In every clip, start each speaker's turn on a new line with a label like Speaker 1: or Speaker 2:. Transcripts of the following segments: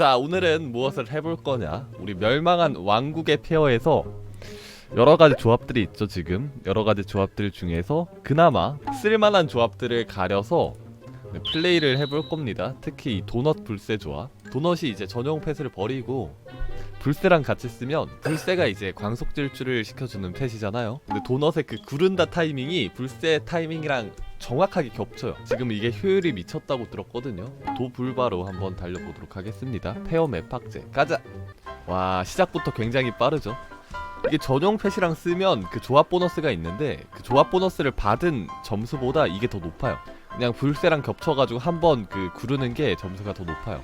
Speaker 1: 자 오늘은 무엇을 해볼 거냐? 우리 멸망한 왕국의 페어에서 여러 가지 조합들이 있죠 지금. 여러 가지 조합들 중에서 그나마 쓸만한 조합들을 가려서 네, 플레이를 해볼 겁니다. 특히 이 도넛 불새 조합. 도넛이 이제 전용 펫을 버리고 불새랑 같이 쓰면 불새가 이제 광속 질주를 시켜주는 펫이잖아요. 근데 도넛의 그 구른다 타이밍이 불새 타이밍이랑 정확하게 겹쳐요. 지금 이게 효율이 미쳤다고 들었거든요. 도불바로 한번 달려보도록 하겠습니다. 페어 맵 팍제 가자! 와 시작부터 굉장히 빠르죠? 이게 전용 펫이랑 쓰면 그 조합 보너스가 있는데 그 조합 보너스를 받은 점수보다 이게 더 높아요. 그냥 불새랑 겹쳐가지고 한번 그 구르는 게 점수가 더 높아요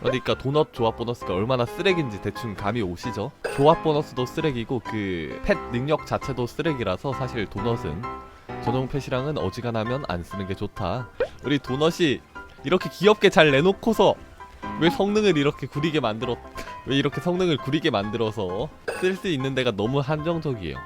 Speaker 1: 그러니까 도넛 조합 보너스가 얼마나 쓰레기인지 대충 감이 오시죠? 조합 보너스도 쓰레기고 그 펫 능력 자체도 쓰레기라서 사실 도넛은 전용 펫이랑은 어지간하면 안 쓰는 게 좋다. 우리 도넛이 이렇게 귀엽게 잘 내놓고서 왜 성능을 이렇게 구리게 만들었 왜 이렇게 성능을 구리게 만들어서 쓸 수 있는 데가 너무 한정적이에요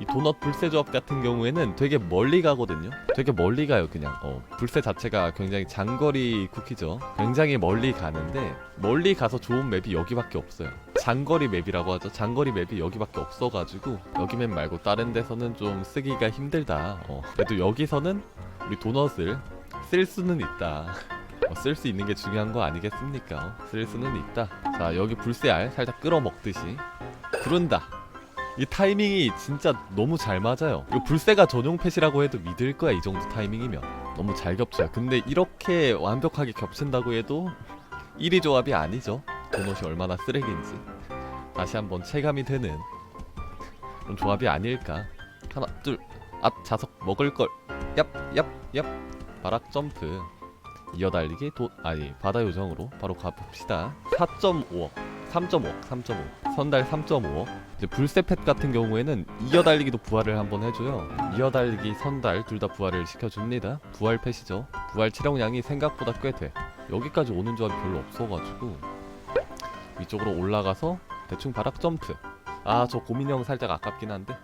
Speaker 1: 이 도넛 불새 조합 같은 경우에는 되게 멀리 가거든요. 되게 멀리 가요 그냥. 어 불새 자체가 굉장히 장거리 쿠키죠. 굉장히 멀리 가는데 멀리 가서 좋은 맵이 여기밖에 없어요. 장거리 맵이라고 하죠. 장거리 맵이 여기밖에 없어가지고 여기 맵 말고 다른 데서는 좀 쓰기가 힘들다. 어 그래도 여기서는 우리 도넛을 쓸 수는 있다. 어, 쓸수 있는 게 중요한 거 아니겠습니까? 어, 쓸 수는 있다. 자, 여기 불새알 살짝 끌어먹듯이. 구른다. 이 타이밍이 진짜 너무 잘 맞아요. 이거 불새가 전용 펫이라고 해도 믿을 거야 이 정도 타이밍이면 너무 잘 겹쳐요. 근데 이렇게 완벽하게 겹친다고 해도 1위 조합이 아니죠. 도넛이 얼마나 쓰레기인지 다시 한번 체감이 되는 그런 조합이 아닐까. 하나, 둘, 앞 자석 먹을 걸. 얍, 얍, 얍. 바락 점프. 이어달리기 도 아니 바다 요정으로 바로 가봅시다 4.5억 3.5억 3.5 선달 3.5억 이제 불세펫 같은 경우에는 이어달리기도 부활을 한번 해줘요. 이어달리기 선달 둘 다 부활을 시켜줍니다. 부활 펫이죠. 부활 체력량이 생각보다 꽤돼. 여기까지 오는 조합이 별로 없어가지고 위쪽으로 올라가서 대충 바닥 점프. 아 저 고민형 살짝 아깝긴 한데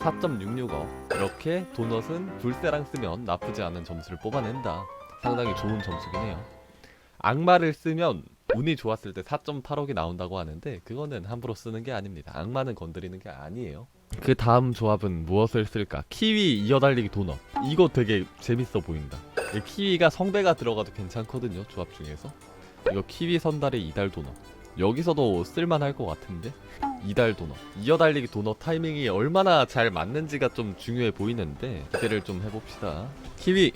Speaker 1: 4.665 이렇게 도넛은 불세랑 쓰면 나쁘지 않은 점수를 뽑아낸다. 상당히 좋은 점수긴 해요. 악마를 쓰면 운이 좋았을 때 4.8억이 나온다고 하는데 그거는 함부로 쓰는 게 아닙니다. 악마는 건드리는 게 아니에요. 그 다음 조합은 무엇을 쓸까? 키위 이어달리기 도넛. 이거 되게 재밌어 보인다. 이 키위가 성배가 들어가도 괜찮거든요. 조합 중에서. 이거 키위 선달의 이달 도넛. 여기서도 쓸만할 것 같은데 이달 도넛 이어달리기 도넛 타이밍이 얼마나 잘 맞는지가 좀 중요해 보이는데 기대를 좀 해봅시다 키위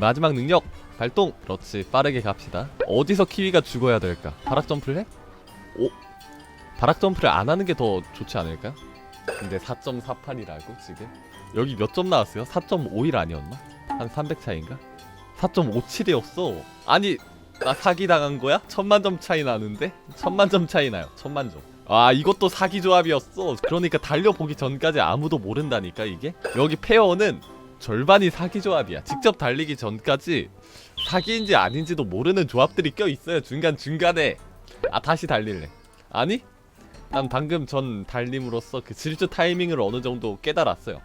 Speaker 1: 마지막 능력 발동 그렇지 빠르게 갑시다 어디서 키위가 죽어야 될까 바락 점프를 해? 오 바락 점프를 안 하는 게 더 좋지 않을까? 근데 4.48이라고 지금 여기 몇 점 나왔어요? 4.51 아니었나? 한 300 차인가? 4.57이었어 아니 나 사기 당한 거야? 천만 점 차이 나는데? 천만 점 차이 나요 천만 점 아 이것도 사기 조합이었어 그러니까 달려보기 전까지 아무도 모른다니까 이게 여기 페어는 절반이 사기 조합이야. 직접 달리기 전까지 사기인지 아닌지도 모르는 조합들이 껴 있어요. 중간 중간에 아 다시 달릴래. 아니? 난 방금 전 달림으로써 그 질주 타이밍을 어느 정도 깨달았어요.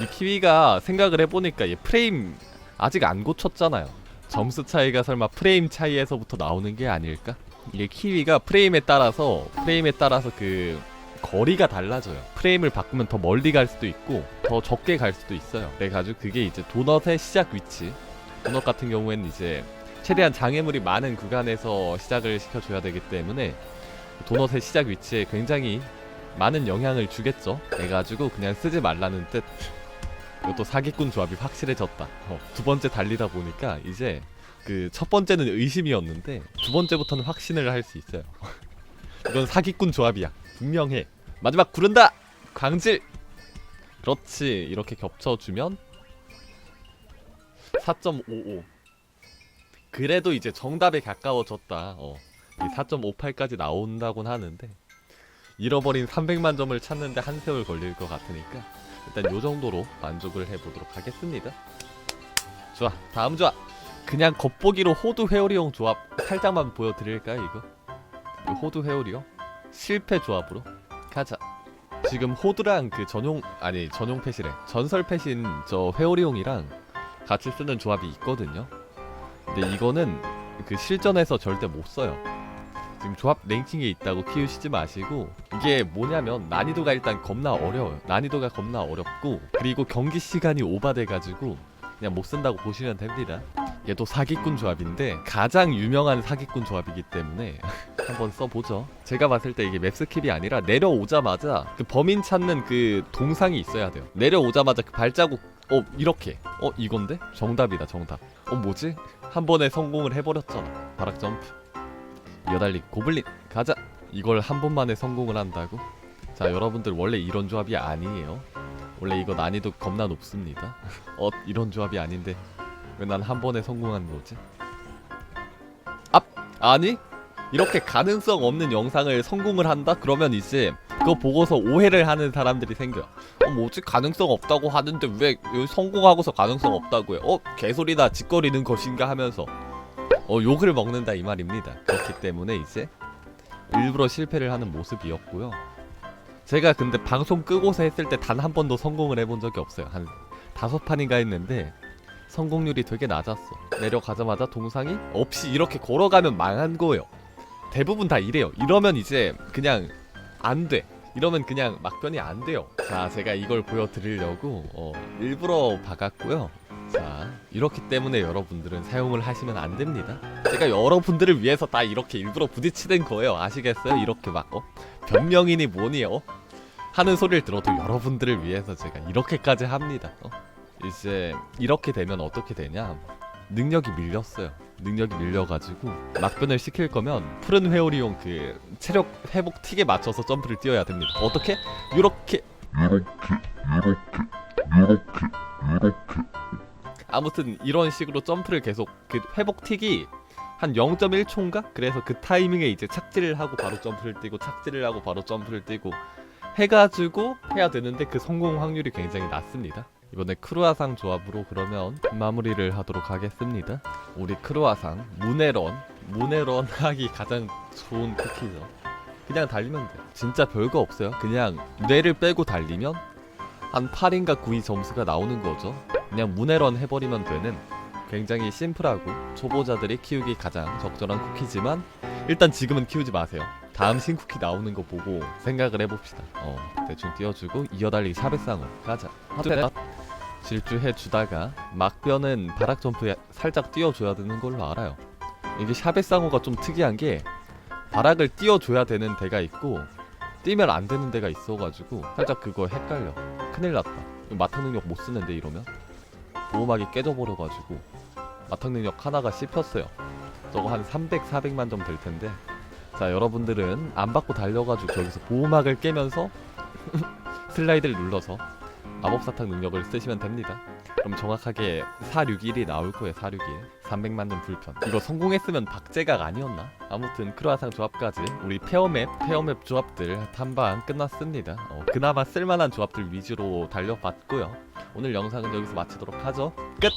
Speaker 1: 이 키위가 생각을 해보니까 얘 프레임 아직 안 고쳤잖아요. 점수 차이가 설마 프레임 차이에서부터 나오는 게 아닐까? 이게 키위가 프레임에 따라서 프레임에 따라서 그 거리가 달라져요. 프레임을 바꾸면 더 멀리 갈 수도 있고 더 적게 갈 수도 있어요. 그래가지고 그게 이제 도넛의 시작 위치. 도넛 같은 경우에는 이제 최대한 장애물이 많은 구간에서 시작을 시켜줘야 되기 때문에 도넛의 시작 위치에 굉장히 많은 영향을 주겠죠. 그래가지고 그냥 쓰지 말라는 뜻. 이것도 사기꾼 조합이 확실해졌다. 어, 두 번째 달리다 보니까 이제 그 첫 번째는 의심이었는데 두 번째부터는 확신을 할 수 있어요. 이건 사기꾼 조합이야. 분명해. 마지막 구른다. 광질. 그렇지. 이렇게 겹쳐주면 4.55. 그래도 이제 정답에 가까워졌다. 어. 이 4.58까지 나온다곤 하는데 잃어버린 300만 점을 찾는데 한 세월 걸릴 것 같으니까 일단 요 정도로 만족을 해보도록 하겠습니다. 좋아. 다음 조합. 그냥 겉보기로 호두 회오리용 조합 살짝만 보여드릴까요 이거? 이 호두 회오리용? 실패 조합으로 가자. 지금 호드랑 그 전용 아니 전용 펫이래 전설 펫인 저 회오리용이랑 같이 쓰는 조합이 있거든요. 근데 이거는 그 실전에서 절대 못 써요. 지금 조합 랭킹에 있다고 키우시지 마시고 이게 뭐냐면 난이도가 일단 겁나 어려워요. 난이도가 겁나 어렵고 그리고 경기 시간이 오바돼 가지고 그냥 못 쓴다고 보시면 됩니다. 얘도 사기꾼 조합인데 가장 유명한 사기꾼 조합이기 때문에 한번 써보죠. 제가 봤을 때 이게 맵 스킵이 아니라 내려오자마자 그 범인 찾는 그 동상이 있어야 돼요. 내려오자마자 그 발자국 어 이렇게 어 이건데 정답이다 정답. 어 뭐지? 한 번에 성공을 해버렸잖아. 바락 점프. 이어달리 고블린 가자. 이걸 한 번만에 성공을 한다고? 자 여러분들 원래 이런 조합이 아니에요. 원래 이거 난이도 겁나 높습니다. 어 이런 조합이 아닌데 왜 난 한 번에 성공한 거지? 앞 아니 이렇게 가능성 없는 영상을 성공을 한다? 그러면 이제 그거 보고서 오해를 하는 사람들이 생겨. 어 뭐지 가능성 없다고 하는데 왜 성공하고서 가능성 없다고요? 어 개소리다 짓거리는 것인가 하면서 어 욕을 먹는다 이 말입니다. 그렇기 때문에 이제 일부러 실패를 하는 모습이었고요. 제가 근데 방송 끄고서 했을 때 단 한 번도 성공을 해본 적이 없어요. 한 다섯 판인가 했는데 성공률이 되게 낮았어. 내려가자마자 동상이 없이 이렇게 걸어가면 망한 거예요. 대부분 다 이래요. 이러면 이제 그냥 안 돼. 이러면 그냥 막변이 안 돼요. 자, 제가 이걸 보여드리려고 어, 일부러 박았고요. 자, 이렇기 때문에 여러분들은 사용을 하시면 안 됩니다. 제가 여러분들을 위해서 다 이렇게 일부러 부딪히는 거예요. 아시겠어요? 이렇게 막 어? 변명이니 뭐니 어? 하는 소리를 들어도 여러분들을 위해서 제가 이렇게까지 합니다. 어? 이제 이렇게 되면 어떻게 되냐? 능력이 밀렸어요. 능력이 밀려가지고 막변을 시킬 거면 푸른 회오리용 그 체력 회복 틱에 맞춰서 점프를 뛰어야 됩니다. 어떻게? 이렇게 아무튼 이런 식으로 점프를 계속 그 회복 틱이 한 0.1초인가? 그래서 그 타이밍에 이제 착지를 하고 바로 점프를 뛰고 착지를 하고 바로 점프를 뛰고 해가지고 해야 되는데 그 성공 확률이 굉장히 낮습니다. 이번에 크루아상 조합으로 그러면 마무리를 하도록 하겠습니다. 우리 크루아상 문에런 문에런 하기 가장 좋은 쿠키죠. 그냥 달리면 돼. 진짜 별거 없어요. 그냥 뇌를 빼고 달리면 한 8인가 9이 점수가 나오는 거죠. 그냥 문에런 해버리면 되는 굉장히 심플하고 초보자들이 키우기 가장 적절한 쿠키지만 일단 지금은 키우지 마세요. 다음 신쿠키 나오는 거 보고 생각을 해봅시다. 어, 대충 띄워주고 이어달리기 샤베쌍으로 가자. 핫테다 질주해 주다가 막변은 바락 점프에 살짝 띄워줘야 되는 걸로 알아요. 이게 샤베쌍호가 좀 특이한 게 바락을 띄워줘야 되는 데가 있고 뛰면 안 되는 데가 있어가지고 살짝 그거 헷갈려. 큰일 났다. 마탕 능력 못 쓰는데 이러면 보호막이 깨져버려가지고 마탕 능력 하나가 씹혔어요. 저거 한 300, 400만 점 될 텐데. 자 여러분들은 안 받고 달려가지고 저기서 보호막을 깨면서 슬라이드를 눌러서 마법사탕 능력을 쓰시면 됩니다. 그럼 정확하게 461이 나올 거예요. 461. 300만 점 불편. 이거 성공했으면 박제각 아니었나? 아무튼 크루아상 조합까지 우리 페어맵, 페어맵 조합들 탐방 끝났습니다. 어, 그나마 쓸만한 조합들 위주로 달려봤고요. 오늘 영상은 여기서 마치도록 하죠. 끝!